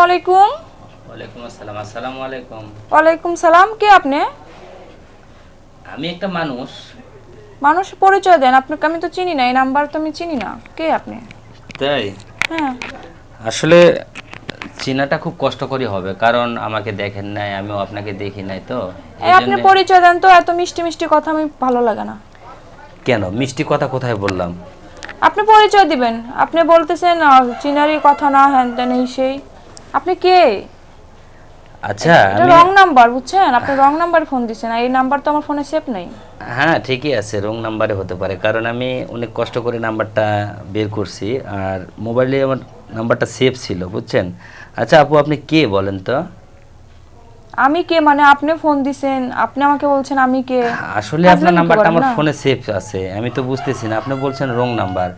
আসসালামু আলাইকুম। ওয়ালাইকুম আসসালাম আসসালামু আলাইকুম। ওয়ালাইকুম সালাম কে আপনি? আমি একটা মানুষ। মানুষ পরিচয় দেন আপনাকে আমি তো চিনি না এই নাম্বার তো আমি চিনি না। কে আপনি? তাই? হ্যাঁ। আসলে চিনাটা খুব কষ্টকরই হবে কারণ আমাকে দেখেন নাই আমিও আপনাকে দেখি নাই তো। এই আপনি পরিচয় দেন তো এত মিষ্টি মিষ্টি কথা আমি ভালো লাগে না। কেন? মিষ্টি কথা কোথায় বললাম? আপনি পরিচয় দিবেন আপনি বলতেছেন আহ, চিনারি কথা না হ্যান তেন এই সেই। আপনি কে? আচ্ছা এটা আমি রং নাম্বার বুঝছেন? আপনি রং নাম্বার ফোন দিছেন আর এই নাম্বার তো আমার ফোনে সেভ নেই। হ্যাঁ ঠিকই আছে রং নাম্বারে হতে পারে কারণ আমি অনেক কষ্ট করে নাম্বারটা বের করছি আর মোবাইলে আমার নাম্বারটা সেভ ছিল বুঝছেন? আচ্ছা আপু আপনি কে বলেন তো? আমি কে মানে আপনি ফোন দিছেন আপনি আমাকে বলছেন আমি কে? আসলে আপনার নাম্বারটা আমার ফোনে সেভ আছে আমি তো বুঝতেছি না আপনি বলছেন রং নাম্বার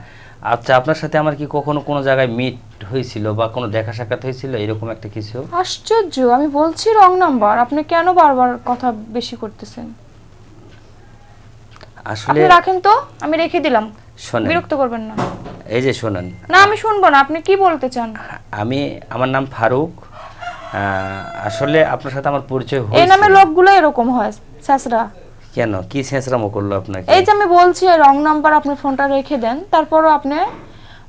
আচ্ছা আপনার সাথে আমার কি কখনো কোনো জায়গায় মিট হয়েছিল বা কোনো দেখা সাক্ষাৎ হয়েছিল এরকম একটা কিছু? আশ্চর্য আমি বলছি রং নাম্বার। আপনি কেন বারবার কথা বেশি করতেছেন? আসলে আপনি রাখেন তো আমি রেখে দিলাম। শোনেন। বিরক্ত করবেন না। এই যে শোনেন। না আমি শুনব না। আপনি কি বলতে চান? আমি আমার নাম ফারুক। আসলে আপনার সাথে আমার পরিচয় হয়েছে এই নামে লোকগুলো এরকম হয় স্যাসরা কেন? কি ছেঁচড়ামো করল আপনাকে? এই যে আমি বলছি রং নাম্বার আপনি ফোনটা রেখে দেন তারপরও আপনি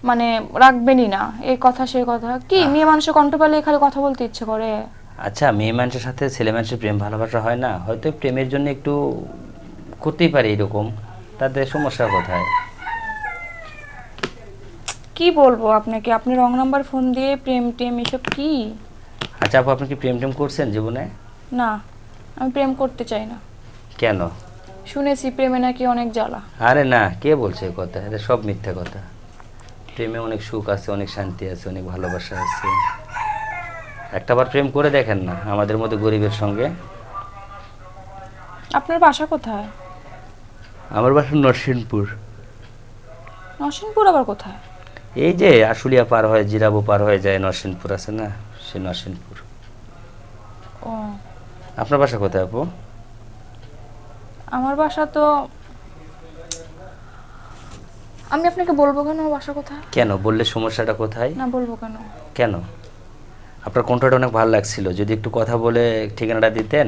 মানে রাখবেনই না এই কথা সেই কথা। কি মেয়ে মানুষের কণ্ঠ পেলে খালি কথা বলতে ইচ্ছে করে? আচ্ছা মেয়ে মানুষের সাথে ছেলে মানুষের প্রেম ভালোবাসা হয় না? হয়তো প্রেমের জন্য একটু করতেই পারে এরকম। তাতে সমস্যা কোথায়? কি বলব আপনাকে? আপনি রং নাম্বার ফোন দিয়ে প্রেম টেম এসব কি? আচ্ছা আপু আপনি কি প্রেম টেম করছেন জীবনে? না আমি প্রেম করতে চাই না। কেন? শুনেছি প্রেমে নাকি অনেক জ্বালা। আরে না কে বলছে কথা? এটা সব মিথ্যা কথা। প্রেমে অনেক সুখ আছে অনেক শান্তি আছে অনেক ভালোবাসা আছে। একটাবার প্রেম করে দেখেন না আমাদের মধ্যে গরিবের সঙ্গে। আপনার বাসা কোথায়? আমার বাসা নরসিংপুর। নরসিংপুর আবার কোথায়? এই যে আশুলিয়া পার হয়ে জিরাবো পার হয়ে যায় নরসিংপুর আছে না? সে নরসিংপুর। ও। আপনার বাসা কোথায় আপু? আমার বাসা তো আমি আপনাকে বলব কেন আমার বাসা কোথায় কেন? বললে সমস্যাটা কোথায়? না বলব কেন? কেন? আপনার কণ্ঠটা অনেক ভালো লাগছিল। যদি একটু কথা বলে ঠিকানাটা দিতেন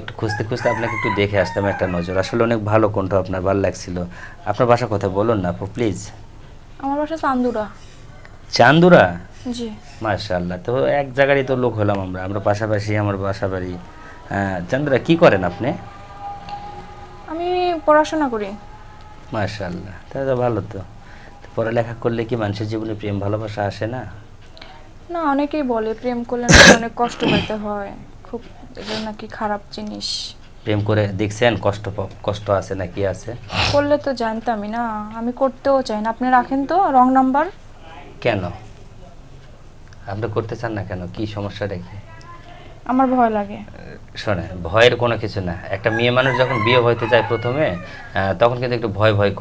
একটু খুঁজতে খুঁজতে আপনাকে একটু দেখে আসতাম একটা নজর। আসলে অনেক ভালো কণ্ঠ আপনার ভালো লাগছিল। আপনার বাসা কোথায় বলুন না আপু প্লিজ আমার বাসা চান্দুরা। চান্দুরা? জি। মার্শাল্লাহ তো এক জায়গারই তো লোক হলাম আমরা। আমরা পাশাপাশি আমার বাসা বাড়ি। চান্দুরা কি করেন আপনি? আমি পড়াশোনা করি। মার্শাল্লাহ তাহলে তো ভালো তো। পড়ালেখা করলে কি মানুষের জীবনে প্রেম ভালোবাসা আসে না? না অনেকেই বলে প্রেম করলে নাকি অনেক কষ্ট পেতে হয়। খুব এটা নাকি খারাপ জিনিস। প্রেম করে দেখছেন কষ্ট কষ্ট আছে নাকি আছে? করলে তো জানতামই না আমি করতেও চাই না। আপনি রাখেন তো রং নাম্বার। কেন? আপনি করতে চান না কেন? কি সমস্যা কি আমার ভয় লাগে। শোনে ভয়ের কোনো কিছু না। একটা মেয়ে মানুষ যখন বিয়ে হইতে যায় প্রথমে তখন কিন্তু একটু ভয় ভয়